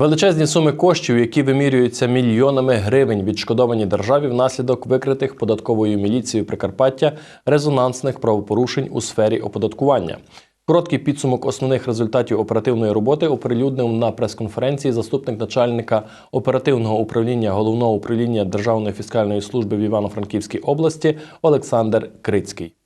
Величезні суми коштів, які вимірюються мільйонами гривень, відшкодовані державі внаслідок викритих податковою міліцією Прикарпаття резонансних правопорушень у сфері оподаткування. Короткий підсумок основних результатів оперативної роботи оприлюднив на прес-конференції заступник начальника оперативного управління головного управління Державної фіскальної служби в Івано-Франківській області Олександр Крицький.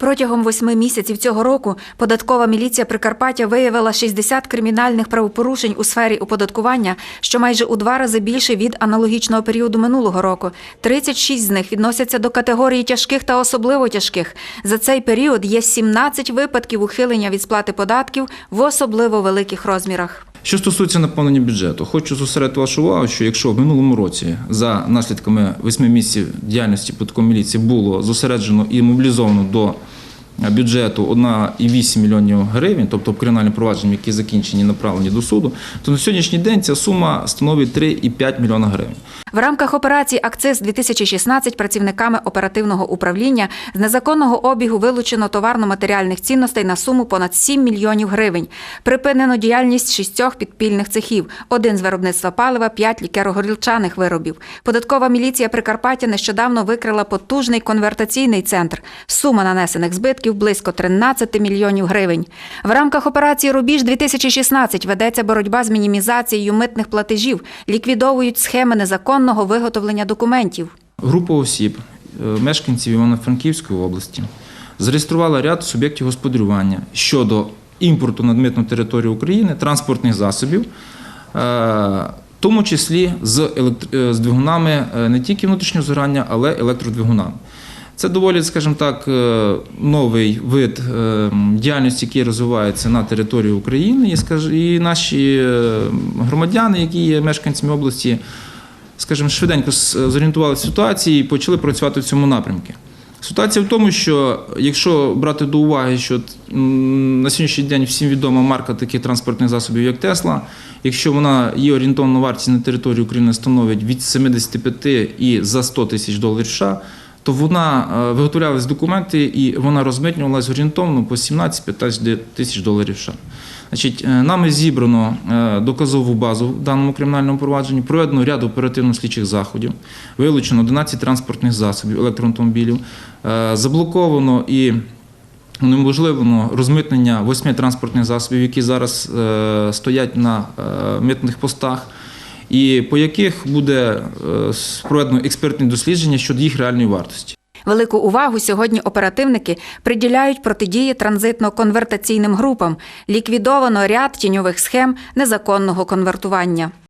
Протягом восьми місяців цього року податкова міліція Прикарпаття виявила 60 кримінальних правопорушень у сфері оподаткування, що майже у два рази більше від аналогічного періоду минулого року. 36 з них відносяться до категорії тяжких та особливо тяжких. За цей період є 17 випадків ухилення від сплати податків в особливо великих розмірах. Що стосується наповнення бюджету, хочу зосередити вашу увагу, що якщо в минулому році за наслідками восьми місяців діяльності податкової міліції було зосереджено і мобілізовано до бюджету 1,8 мільйонів гривень, тобто кримінальні провадження, які закінчені направлені до суду, то на сьогоднішній день ця сума становить 3,5 мільйона гривень. В рамках операції «Акциз 2016 працівниками оперативного управління з незаконного обігу вилучено товарно-матеріальних цінностей на суму понад 7 мільйонів гривень. Припинено діяльність шістьох підпільних цехів, один з виробництва палива, п'ять лікеро-горілчаних виробів. Податкова міліція Прикарпаття нещодавно викрила потужний конвертаційний центр. Сума нанесених збитків близько 13 мільйонів гривень. В рамках операції Рубіж 2016 ведеться боротьба з мінімізацією митних платежів, ліквідовують схеми незаконного виготовлення документів. Група осіб, е, мешканців Івано-Франківської області, зареєструвала ряд суб'єктів господарювання щодо імпорту на митну територію України транспортних засобів, е, в тому числі з, е, двигунами не тільки внутрішнього згорання, але електродвигунами. Це доволі, скажімо так, е, новий вид е, діяльності, який розвивається на території України, і, наші е, громадяни, які є мешканцями області, скажімо, швиденько зорієнтувалися в ситуації і почали працювати в цьому напрямку. Ситуація в тому, що якщо брати до уваги, що на сьогоднішній день всім відома марка таких транспортних засобів, як Тесла, якщо вона її орієнтовна вартість на території України становить від 75 і за 100 тисяч доларів США, то вона е, виготовлялись документи і вона розмитнювалась орієнтовно по 17-15 тисяч доларів США. Значить, е, нами зібрано е, доказову базу в даному кримінальному провадженні, проведено ряд оперативно-слідчих заходів, вилучено 11 транспортних засобів, електроавтомобілів, заблоковано і унеможливлено розмитнення восьми транспортних засобів, які зараз стоять на митних постах, і по яких буде е, проведено експертне дослідження щодо їх реальної вартості. Велику увагу сьогодні оперативники приділяють протидії транзитно-конвертаційним групам. Ліквідовано ряд тіньових схем незаконного конвертування.